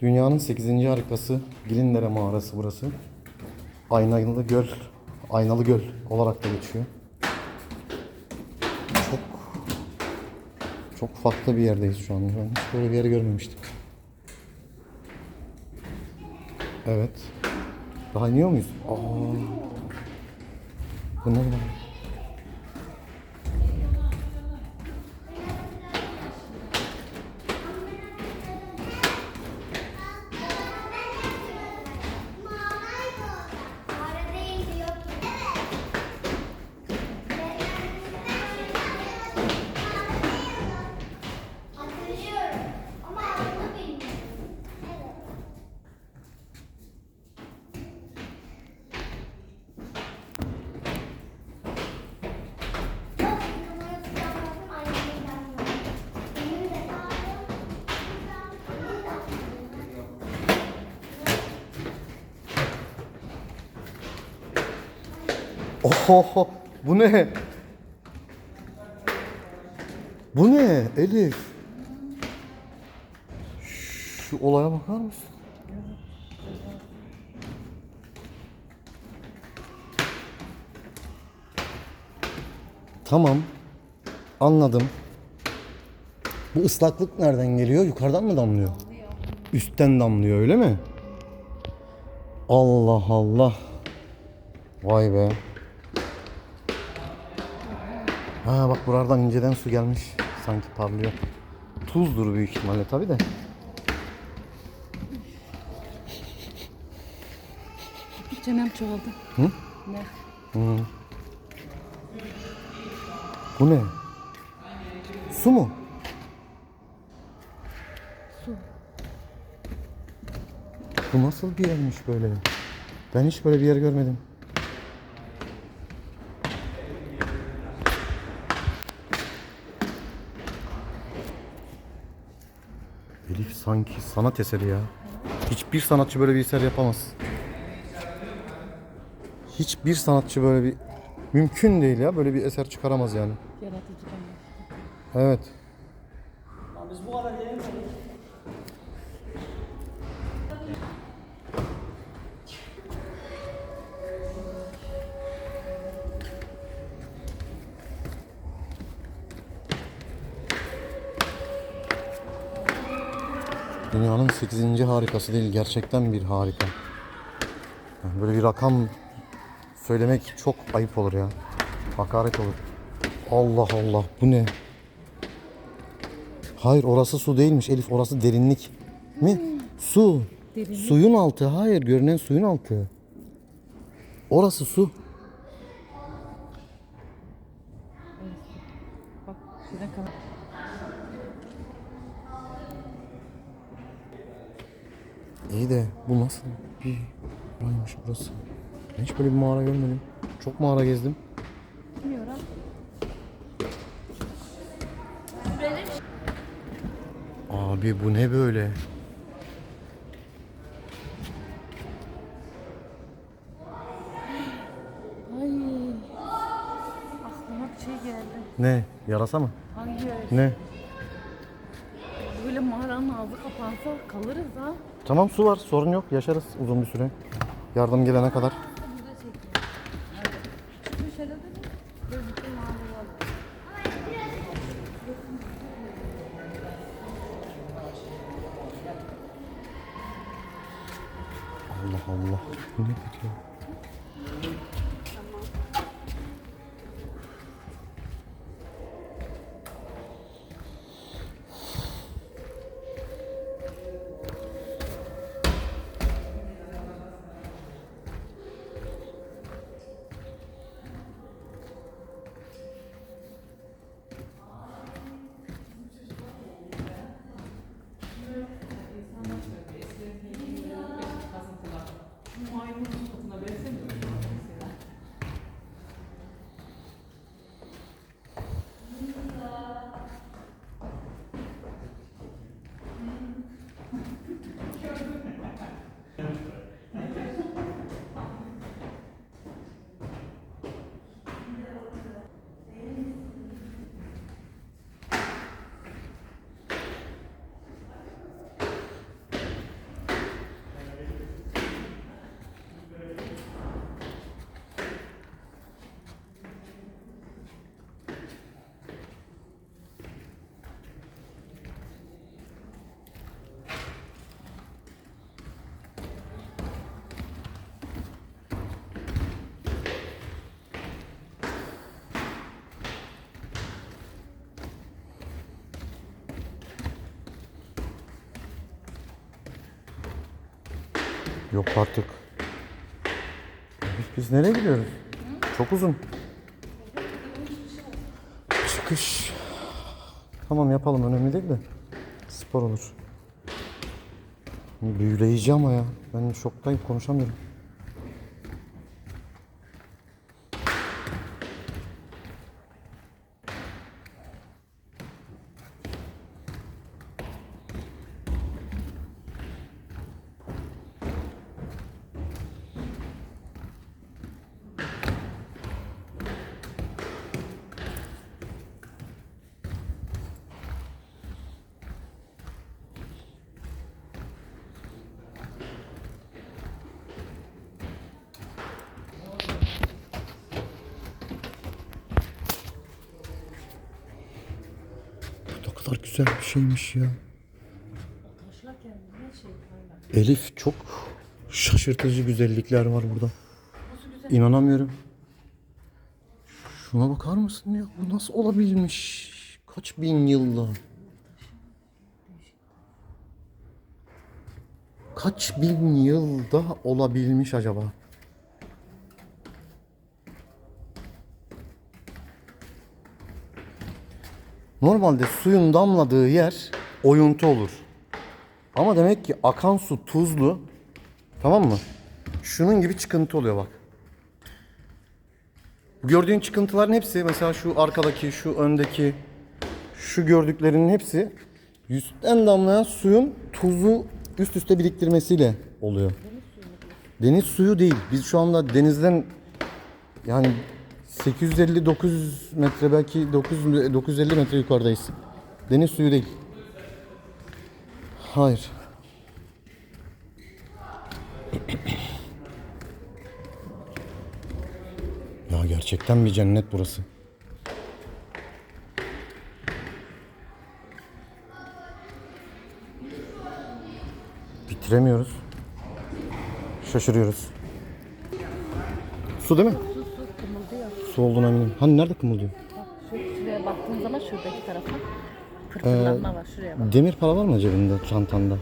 Dünyanın 8. harikası Gilindere mağarası burası. Aynalı Göl, Aynalı Göl olarak da geçiyor. Çok çok farklı bir yerdeyiz şu an. Ben hiç böyle bir yeri görmemiştim. Evet. Daha iniyor muyuz? Aa. Bu ne lan? Oho, bu ne? Bu ne Elif? Şu olaya bakar mısın? Tamam. Anladım. Bu ıslaklık nereden geliyor? Yukarıdan mı damlıyor? Üstten damlıyor öyle mi? Allah Allah. Vay be. Ha bak buradan inceden su gelmiş. Sanki parlıyor. Tuzdur büyük ihtimalle tabi de. Çenem çoğaldı. Hı? Ne? Bu ne? Su mu? Su. Bu nasıl bir yermiş böyle? Ben hiç böyle bir yer görmedim. Elif sanki sanat eseri ya. Hiçbir sanatçı böyle bir eser yapamaz. Hiçbir sanatçı böyle bir mümkün değil ya böyle bir eser çıkaramaz yani. Yaratıcı. Evet. Dünyanın 8. harikası değil, gerçekten bir harika. Yani Böyle bir rakam söylemek çok ayıp olur ya. Hakaret olur. Allah Allah, bu ne? Hayır orası su değilmiş Elif orası derinlik. Mi? Su. Derinlik. Suyun altı. Hayır görünen suyun altı. Orası su. Bak. İyi de bu nasıl bir mağaraymış burası? Ben hiç böyle bir mağara görmedim. Çok mağara gezdim. Bilmiyorum. Abi bu ne böyle? Ay. Aklıma bir şey geldi. Ne? Yarasa mı? Hayır. Ne? Kalırız ha. Tamam su var sorun yok yaşarız uzun bir süre. Yardım gelene kadar. Yok artık. Biz, biz nereye gidiyoruz? Çok uzun. Çıkış. Tamam yapalım önemli değil de. Spor olur. Büyüleyici ama ya. Ben şoktayım konuşamıyorum. Kadar güzel bir şeymiş ya. Elif çok şaşırtıcı güzellikler var burada. İnanamıyorum. Şuna bakar mısın ya? Bu nasıl olabilmiş? Kaç bin yılda? Kaç bin yılda olabilmiş acaba? Normalde suyun damladığı yer oyuntu olur. Ama demek ki akan su tuzlu. Tamam mı? Şunun gibi çıkıntı oluyor bak. Gördüğün çıkıntıların hepsi mesela şu arkadaki, şu öndeki, şu gördüklerinin hepsi üstten damlayan suyun tuzu üst üste biriktirmesiyle oluyor. Deniz suyu değil. Biz şu anda denizden yani 850-900 metre belki 900, 950 metre yukarıdayız. Deniz suyu değil. Hayır. Ya gerçekten bir cennet burası. Bitiremiyoruz. Şaşırıyoruz. Su değil mi? Su olduğuna eminim. Hani nerede kımıldıyor? Bak şu şuraya baktığın zaman şuradaki tarafa fırtınlanma var. Şuraya bak. Demir para var mı cebinde, çantanda?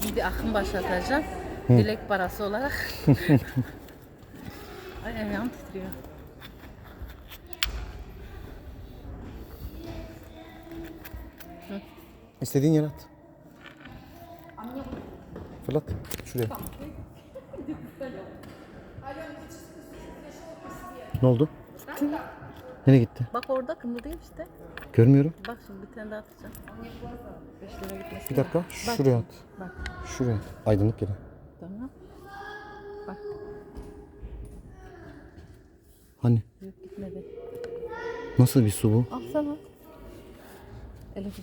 Şimdi bir akım başlatacağım. Dilek parası olarak. Ay ayağım titriyor. İstediğin yere at. Fırlat. Şuraya. Ne oldu? Nereye gitti? Bak orada kımıldıyor işte. Görmüyorum. Bak şimdi bir tane daha atacağım. 5 lira gitmesin. Bir dakika. Bak Şuraya at. Bak Şuraya. Aydınlık yere. tamam. Bak Hani? yok gitmedi. Nasıl bir su bu? Al sana. Elif.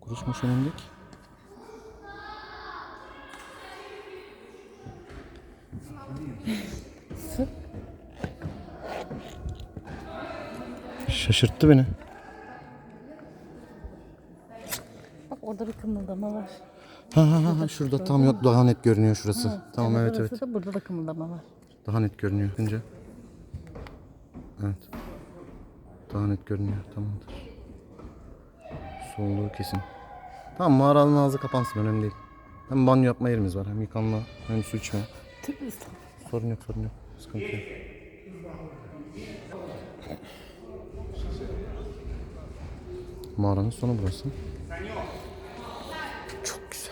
Kuruşmuş önündeki. Su. Şaşırttı beni. Bak orada bir kımıldama var. Ha ha ha, ha şurada tam yok daha net görünüyor şurası. Tamam evet evet. da burada da kımıldama var. Daha net görünüyor. Önce. Evet. Daha net görünüyor. Tamamdır. Su olduğu kesin. Tamam mağaranın ağzı kapansın önemli değil. Hem banyo yapma yerimiz var hem yıkanma hem su içme. Sorun yok sorun yok. Sıkıntı yok. Mağaranın sonu burası. Çok güzel.